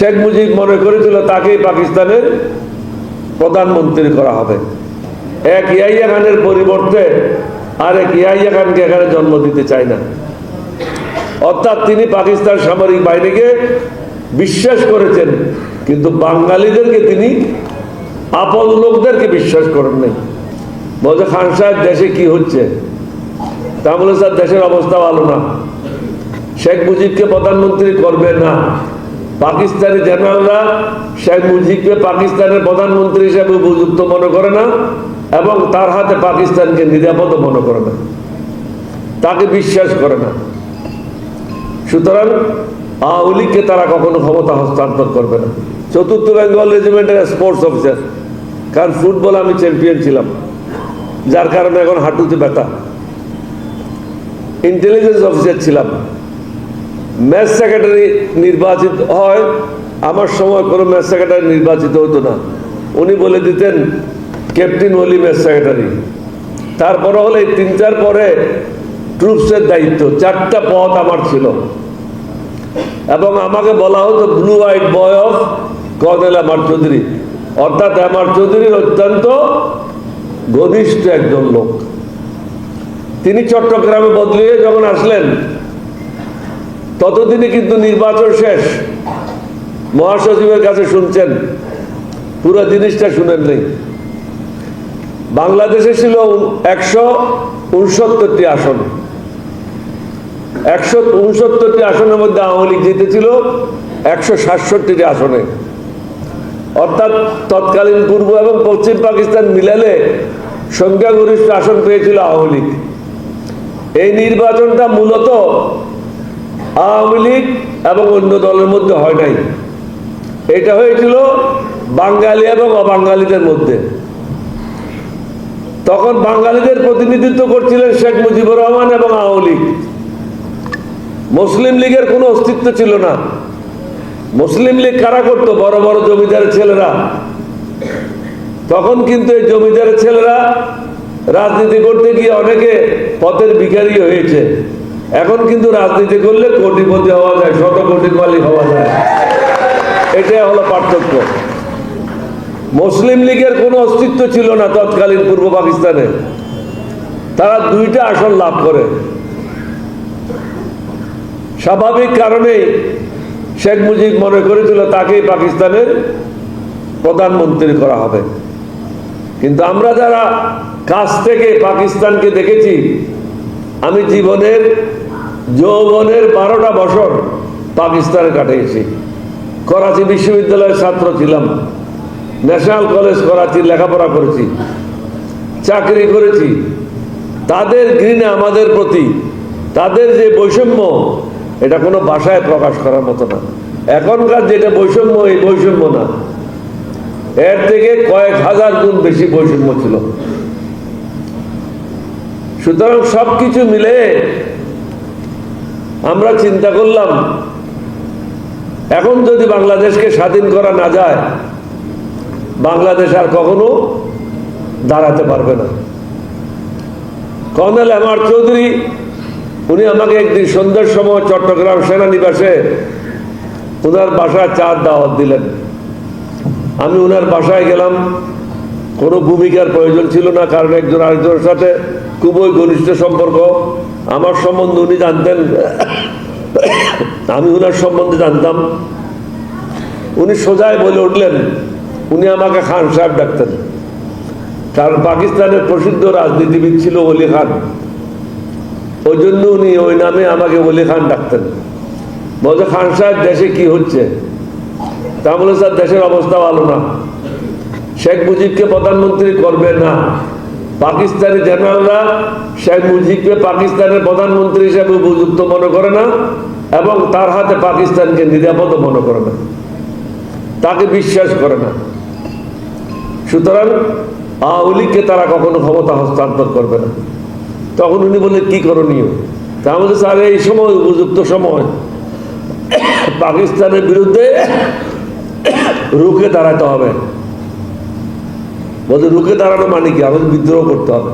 শেখ মুজিব মনে করেছিল তাকেই পাকিস্তানের প্রধানমন্ত্রী করা হবে। এক ইয়াইয়া খানের পরিবর্তে আরেক ইয়াইয়া খানকে এখানে জন্ম দিতে চায় না। অর্থাৎ তিনি পাকিস্তান সামরিক বাহিনীকে বিশ্বাস করেছেন, কিন্তু বাঙালিদেরকে তিনি আপন লোকদেরকে বিশ্বাস করেন নাই। বলছে, খান সাহেব, দেশে কি হচ্ছে? তা বলে, স্যার, দেশের অবস্থা ভালো না। শেখ মুজিবকে প্রধানমন্ত্রী করবে না। পাকিস্তানি জেনারেলরা শেখ মুজিবকে পাকিস্তানের প্রধানমন্ত্রী হিসেবে উপযুক্ত মনে করে না এবং তার হাতে পাকিস্তানকে নিরাপদ মনে করে না। তাকে বিশ্বাস করে না। সুতরাং আওয়ামী লীগকে তারা কখনো ক্ষমতা হস্তান্তর করবে না। চতুর্থ বেঙ্গল রেজিমেন্টের স্পোর্টস অফিসার কারণ ফুটবল আমি চ্যাম্পিয়ন ছিলাম, যার কারণে এখন হাঁটুতে ব্যথা। ইন্টেলিজেন্স অফিসার ছিলাম। ম্যাচ সেক্রেটারি নির্বাচিত হয়, আমার সময় কোনো ম্যাচ সেক্রেটারি নির্বাচিত হতো না। উনি বলে দিতেন ক্যাপ্টেন ওলি ম্যাচ সেক্রেটারি তারপরে হলে তিন, চার পরে ট্রুপসের দায়িত্ব, চারটা পথ আমার ছিল। এবং আমাকে বলা হতো blue white boy of colonel আমার চৌধুরী অর্থাৎ আমার চৌধুরীর অত্যন্ত ঘনিষ্ঠ একজন লোক। তিনি চট্টগ্রামে বদলিয়ে যখন আসলেন ততদিনে কিন্তু নির্বাচন শেষ। মহাসচিবের কাছে শুনছেন, পুরো জিনিসটা শুনেন নেই। বাংলাদেশে ছিল একশো উনসত্তরটি আসন। একশো উনসত্তরটি আসনের মধ্যে আওয়ামী লীগ জিতেছিল একশো সাতষট্টিটি আসনে। অর্থাৎ তৎকালীন পূর্ব এবং পশ্চিম পাকিস্তান মিলালে সংখ্যাগরিষ্ঠ আসন পেয়েছিল আওয়ামী লীগ। এই নির্বাচনটা মূলত আওয়ামী লীগ এবং অন্য দলের মধ্যে হয় নাই। এটা হয়েছিল বাঙালি এবং অবাঙালিদের মধ্যে। তখন বাঙালিদের প্রতিনিধিত্ব করছিলেন শেখ মুজিবুর রহমান এবং আওয়ামী লীগ। মুসলিম লীগের কোনো অস্তিত্ব ছিল না। মুসলিম লীগ কারা করতো? বড় বড় জমিদারের ছেলেরা। তখন কিন্তু এই জমিদারের ছেলেরা রাজনীতি করতে গিয়ে অনেকে পথের ভিখারি হয়েছে। এখন কিন্তু রাজনীতি করলে কোটিপতি হওয়া যায় শত কোটি মালিক হওয়া যায়। এটাই হলো পার্থক্য। মুসলিম লীগের কোনো অস্তিত্ব ছিল না তৎকালীন পূর্ব পাকিস্তানে। তারা দুইটা আসন লাভ করে। স্বাভাবিক কারণেই শেখ মুজিব মনে করেছিল তাকেই পাকিস্তানের প্রধানমন্ত্রী করা হবে। কিন্তু আমরা যারা কাছ থেকে পাকিস্তানকে দেখেছি, আমি জীবনের যৌবনের বারোটা বছর পাকিস্তানে কাটিয়েছি। করাচি বিশ্ববিদ্যালয়ের ছাত্র ছিলাম। ন্যাশনাল কলেজ করাচি লেখাপড়া করেছি। চাকরি করেছি। তাদের ঘৃণা আমাদের প্রতি। তাদের যে বৈষম্য, এটা কোনো ভাষায় প্রকাশ করার মতো না। এখনকার যেটা বৈষম্য, এই বৈষম্য না। এর থেকে কয়েক হাজার গুণ বেশি বৈষম্য ছিল। সুতরাং সবকিছু মিলে আমরা চিন্তা করলাম, এখন যদি বাংলাদেশকে স্বাধীন করা না যায়, বাংলাদেশ আর কখনো দাঁড়াতে পারবে না। কর্নেল এম আর চৌধুরী, উনি আমাকে একদিন সন্ধ্যার সময় চট্টগ্রাম সেনানিবাসে ওনার বাসায় চার দাওয়াত দিলেন। আমি ওনার বাসায় গেলাম কোনো ভূমিকার প্রয়োজন ছিল না, কারণ একজন আরেকজনের সাথে খুবই ঘনিষ্ঠ সম্পর্ক। আমার সম্বন্ধে উনি জানতেন, আমি ওনার সম্বন্ধে জানতাম। উনি সোজায় বলে উঠলেন, উনি আমাকে খান সাহেব ডাকতেন। কারণ পাকিস্তানের প্রসিদ্ধ রাজনীতিবিদ ছিল অলি খান। ওই জন্য উনি ওই নামে আমাকে অলি খান ডাকতেন। বলছে, খান সাহেব, দেশে কি হচ্ছে? তা বলে, স্যার, দেশের অবস্থা ভালো না। শেখ মুজিবকে প্রধানমন্ত্রী করবে না। পাকিস্তানি জেনারেলরা শেখ মুজিবকে পাকিস্তানের প্রধানমন্ত্রী হিসেবে উপযুক্ত মনে করে না এবং তার হাতে পাকিস্তানকে নিরাপদ মনে করে না। তাকে বিশ্বাস করে না। সুতরাং আওয়ামী তারা কখনো ক্ষমতা হস্তান্তর করবে না। তখন উনি বললেন, কি করণীয়? তা আমাদের স্যার, এই সময়, উপযুক্ত সময়। পাকিস্তানের বিরুদ্ধে রুখে দাঁড়াতে হবে। বলছে, রুখে দাঁড়ানো মানে কি? আমাদের বিদ্রোহ করতে হবে।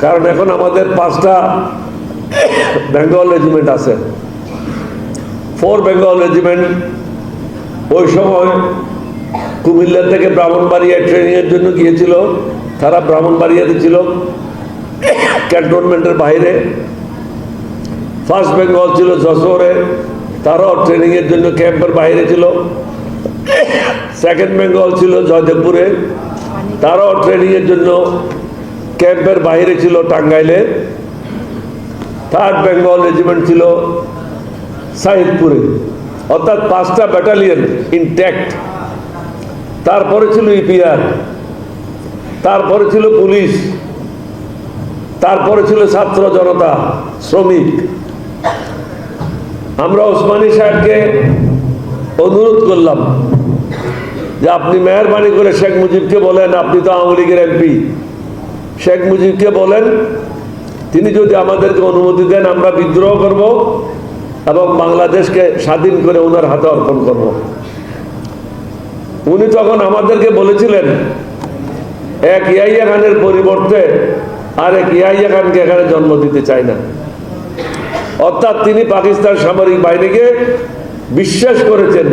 কারণ এখন আমাদের পাঁচটা বেঙ্গল রেজিমেন্ট আছে। ফোর বেঙ্গল রেজিমেন্ট ওই সময় কুমিল্লা থেকে ব্রাহ্মণবাড়িয়া ট্রেনিংয়ের জন্য গিয়েছিল। তারা ব্রাহ্মণবাড়িয়াতে ছিল, ক্যান্টনমেন্টের বাইরে। ফার্স্ট বেঙ্গল ছিল যশোরে, তারাও ট্রেনিংয়ের জন্য ক্যাম্পের বাইরে ছিল। সেকেন্ড বেঙ্গল ছিল জয়দেবপুরে। তারাও ট্রেনিংয়ের জন্য ক্যাম্পের বাইরে ছিল টাঙ্গাইলে। থার্ড বেঙ্গল রেজিমেন্ট ছিল সাহিদপুরে অর্থাৎ পাঁচটা ব্যাটালিয়ন ইনট্যাক্ট তারপরে ছিল ইপিআর তারপরে ছিল পুলিশ। তারপরে ছিল ছাত্র জনতা, শ্রমিক। আমরা ওসমানী সাহেবকে অনুরোধ করলাম যে আপনি মেহরবানি করে শেখ মুজিবকে বলেন, আপনি তো আওয়ামী লীগের এমপি। শেখ মুজিবকে বলেন, তিনি যদি আমাদেরকে অনুমতি দেন, আমরা বিদ্রোহ করব এবং বাংলাদেশকে স্বাধীন করে ওনার হাতে অর্পণ করব। উনি তখন আমাদেরকে বলেছিলেন, এক ইয়াইয়া খানের পরিবর্তে আরেক ইয়াইয়া খানকে এখানে জন্ম দিতে চায় না। অর্থাৎ তিনি পাকিস্তান সামরিক বাহিনীকে বিশ্বাস করেছেন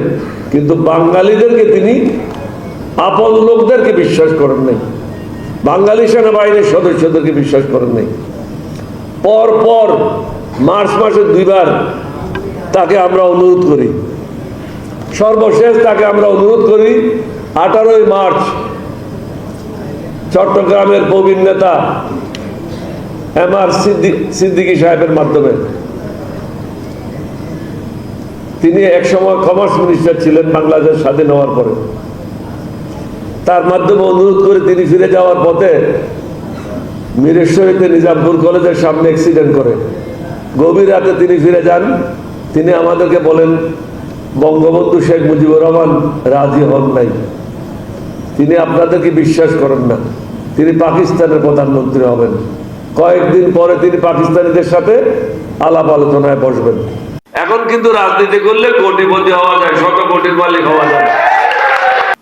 কিন্তু বাঙালিদেরকে তিনি আপন লোকদেরকে বিশ্বাস করেন নাই। বাঙালি সেনাবাহিনীর সদস্যদেরকে বিশ্বাস করেন নাই। পর পর মার্চ মাসে দুইবার তাকে আমরা অনুরোধ করি। সর্বশেষ তাকে আমরা অনুরোধ করি, আঠারোই মার্চ চট্টগ্রামের প্রবীণ নেতা এম আর সিদ্দিক সিদ্দিকী সাহেবের মাধ্যমে তিনি একসময় কমার্স মিনিস্টার ছিলেন বাংলাদেশ স্বাধীন হওয়ার পরে। তার মাধ্যমে অনুরোধ করে তিনি ফিরে যাওয়ার পথে মিরেশ্বরীতে নিজামপুর কলেজের সামনে অ্যাক্সিডেন্ট করে। গভীর রাতে তিনি ফিরে যান। তিনি আমাদেরকে বলেন, বঙ্গবন্ধু শেখ মুজিবুর রহমান রাজি হন নাই। তিনি আপনাদেরকে বিশ্বাস করেন না। তিনি পাকিস্তানের প্রধানমন্ত্রী হবেন। কয়েকদিন পরে তিনি পাকিস্তানিদের সাথে আলাপ আলোচনায় বসবেন। এখন কিন্তু রাজনীতি করলে কোটিপতি হওয়া যায়, শত কোটির মালিক হওয়া যায়।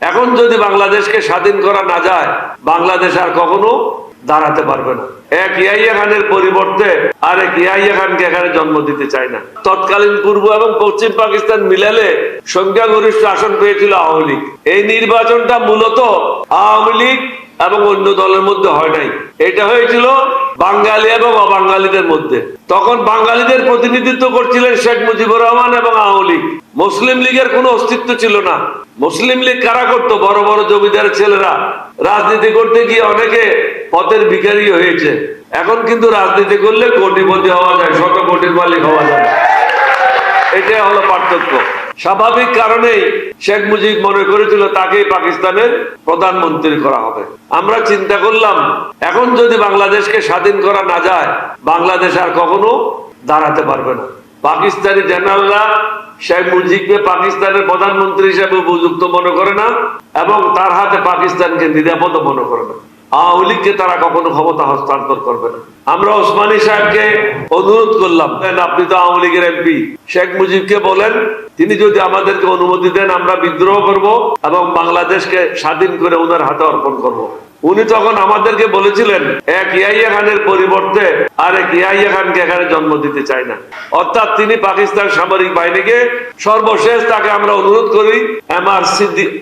এখন যদি বাংলাদেশকে স্বাধীন করা না যায়, বাংলাদেশ আর কখনো দাঁড়াতে পারবে না। এক ইয়াইয়া খানের পরিবর্তে আরেক ইয়াইয়া খানকে এখানে জন্ম দিতে চায় না। তৎকালীন পূর্ব এবং পশ্চিম পাকিস্তান মিলালে সংখ্যাগরিষ্ঠ আসন পেয়েছিল আওয়ামী লীগ। এই নির্বাচনটা মূলত আওয়ামী লীগ এবং অন্য দলের মধ্যে হয় নাই। এটা হয়েছিল বাঙালি এবং অবাঙালিদের মধ্যে। তখন বাঙালিদের প্রতিনিধিত্ব করছিলেন শেখ মুজিবুর রহমান এবং আওয়ামী লীগ। মুসলিম লীগের কোনো অস্তিত্ব ছিল না। মুসলিম লীগ কারা করতো? বড় বড় জমিদার ছেলেরা। রাজনীতি করতে গিয়ে অনেকে পথের ভিখারি হয়েছে। এখন কিন্তু রাজনীতি করলে কোটিপতি হওয়া যায় শত কোটির মালিক হওয়া যায়। এটাই হলো পার্থক্য। স্বাভাবিক কারণেই শেখ মুজিব মনে করেছিল তাকেই পাকিস্তানের প্রধানমন্ত্রী করা হবে। আমরা চিন্তা করলাম, এখন যদি বাংলাদেশকে স্বাধীন করা না যায়, বাংলাদেশ আর কখনো দাঁড়াতে পারবে না। পাকিস্তানি জেনারেলরা শেখ মুজিবকে পাকিস্তানের প্রধানমন্ত্রী হিসেবে উপযুক্ত মনে করে না এবং তার হাতে পাকিস্তানকে নিরাপদ মনে করে না। আওয়ামী লীগকে তারা কখনো ক্ষমতা হস্তান্তর করবে না আমরা ওসমানী সাহেবকে অনুরোধ করলাম আপনি তো আওয়ামী লীগের এমপি শেখ মুজিবকে বলেন, তিনি যদি আমাদেরকে অনুমতি দেন, আমরা বিদ্রোহ করব এবং বাংলাদেশকে স্বাধীন করে ওনার হাতে অর্পণ করব। উনি তখন আমাদেরকে বলেছিলেন, এক ইয়াইয়া খানের পরিবর্তে আরেক ইয়াইয়া খানকে এখানে জন্ম দিতে চায় না। অর্থাৎ তিনি পাকিস্তান সামরিক বাহিনীকে সর্বশেষ তাকে আমরা অনুরোধ করি এম আর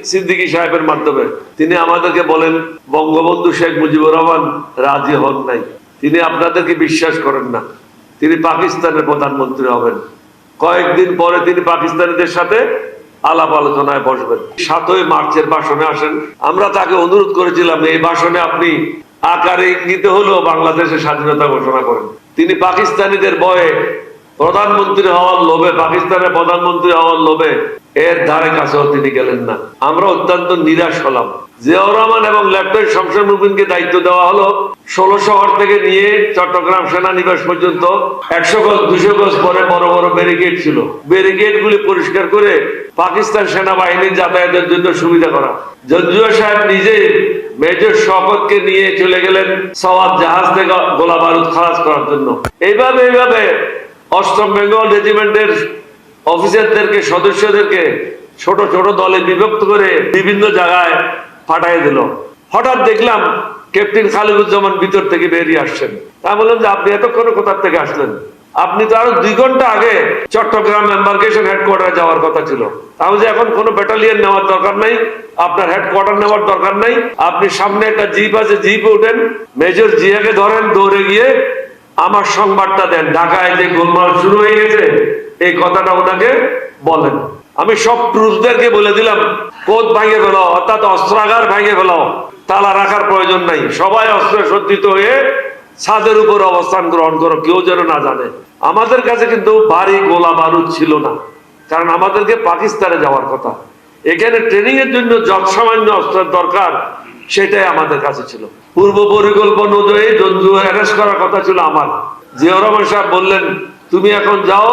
সিদ্দিকী সাহেবের মাধ্যমে। তিনি আমাদেরকে বলেন, বঙ্গবন্ধু শেখ মুজিবুর রহমান রাজি হন নাই। তিনি আপনাদেরকে বিশ্বাস করেন না। তিনি পাকিস্তানের প্রধানমন্ত্রী হবেন। কয়েকদিন পরে তিনি পাকিস্তানিদের সাথে আলাপ আলোচনায় বসবেন। সাতই মার্চের ভাষণে আসেন। আমরা তাকে অনুরোধ করেছিলাম, এই ভাষণে আপনি আকারে ইঙ্গিতে হলেও বাংলাদেশের স্বাধীনতা ঘোষণা করেন। তিনি পাকিস্তানিদের বয়ে প্রধানমন্ত্রী হওয়ার লোভে, পাকিস্তানের প্রধানমন্ত্রী হওয়ার লোভে এর ধারে কাছেও তিনি গেলেন না। আমরা অত্যন্ত নিরাশ হলাম। জিয়াউর রহমান এবং লেফটেন্যান্ট শমশের মুবিনকে দায়িত্ব দেওয়া হলো ষোলো শহর থেকে নিয়ে চট্টগ্রাম সেনানিবাস পর্যন্ত। একশো গজ, দুশো গজ পরে বড় বড় ব্যারিকেড ছিল। ব্যারিকেড গুলি পরিষ্কার করে পাকিস্তান সেনাবাহিনীর যাতায়াতের জন্য সুবিধা করা। জঞ্জুয়া সাহেব নিজে মেজর শপথকে নিয়ে চলে গেলেন সওয়াত জাহাজ থেকে গোলা বারুদ খালাস করার জন্য। এইভাবে এইভাবে অষ্টম বেঙ্গল রেজিমেন্টের অফিসারদেরকে, সদস্যদেরকে ছোট ছোট দলে বিভক্ত করে বিভিন্ন জায়গায় পাঠিয়ে দিল। হঠাৎ দেখলাম ক্যাপ্টেন খালিদুজ্জামান ভিতর থেকে বেরিয়ে আসছেন। তা বললাম যে, আপনি এতক্ষণ কোথার থেকে আসলেন? আপনি তো আরও দুই ঘণ্টা আগে চট্টগ্রাম এম্বার্কেশন হেডকোয়ার্টারে যাওয়ার কথা ছিল। তাহলে যে এখন কোনো ব্যাটালিয়ন নেওয়ার দরকার নাই, আপনার হেডকোয়ার্টার নেওয়ার দরকার নাই। আপনি সামনে একটা জিপ আছে, জিপে উঠেন, মেজর জিয়াকে ধরেন, দৌড়ে গিয়ে আমার সংবাদটা দেন। ঢাকায় যে গোলমাল শুরু হয়ে গেছে, এই কথাটা ওনাকে বলেন। আমি সব ট্রুজদেরকে বলে দিলাম, কোদ ভাঙে ফেলো, অর্থাৎ অস্ত্রাগার ভাঙে ফেলো, তালা রাখার প্রয়োজন নাই। সবাই অস্ত্রে সজ্জিত হয়ে ছাদের উপর অবস্থান গ্রহণ করো, কেউ যেন না জানে। আমাদের কাছে কিন্তু ভারী গোলা বারুদ ছিল না, কারণ আমাদেরকে পাকিস্তানে যাওয়ার কথা। এখানে ট্রেনিং এর জন্য যত সামান্য অস্ত্রের দরকার, সেটাই আমাদের কাছে ছিল। পূর্ব পরিকল্পনা অনুযায়ী জঞ্জু অ্যারেস্ট করার কথা ছিল আমার। জিয়া রহমান সাহেব বললেন, তুমি এখন যাও,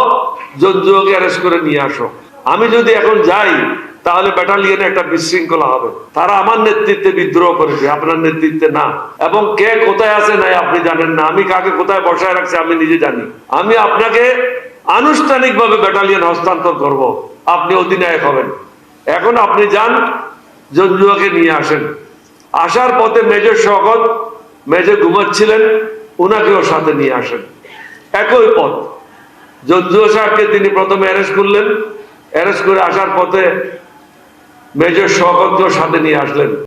জঞ্জুকে অ্যারেস্ট করে নিয়ে আসো। আমি যদি এখন যাই, তাহলে ব্যাটালিয়নে একটা বিশৃঙ্খলা হবে। তারা আমার নেতৃত্বে বিদ্রোহ করেছে, আপনার নেতৃত্বে না। এবং কে কোথায় আছে নাই আপনি জানেন না। আমি কাকে কোথায় বসায় রাখছি আমি নিজে জানি। আমি আপনাকে আনুষ্ঠানিকভাবে ব্যাটালিয়ন হস্তান্তর করব। আপনি অধিনায়ক হবেন। এখন আপনি যান, জঞ্জুয়াকে নিয়ে আসেন। আসার পথে মেজর শকত মেজর ঘুমাচ্ছিলেন ওনাকেও সাথে নিয়ে আসেন। একই পথ। জঞ্জুয়া সাহেবকে তিনি প্রথমে অ্যারেস্ট করলেন। অ্যারেস্ট করে আসার পথে মেজর শওকতকেও সাথে নিয়ে আসলেন।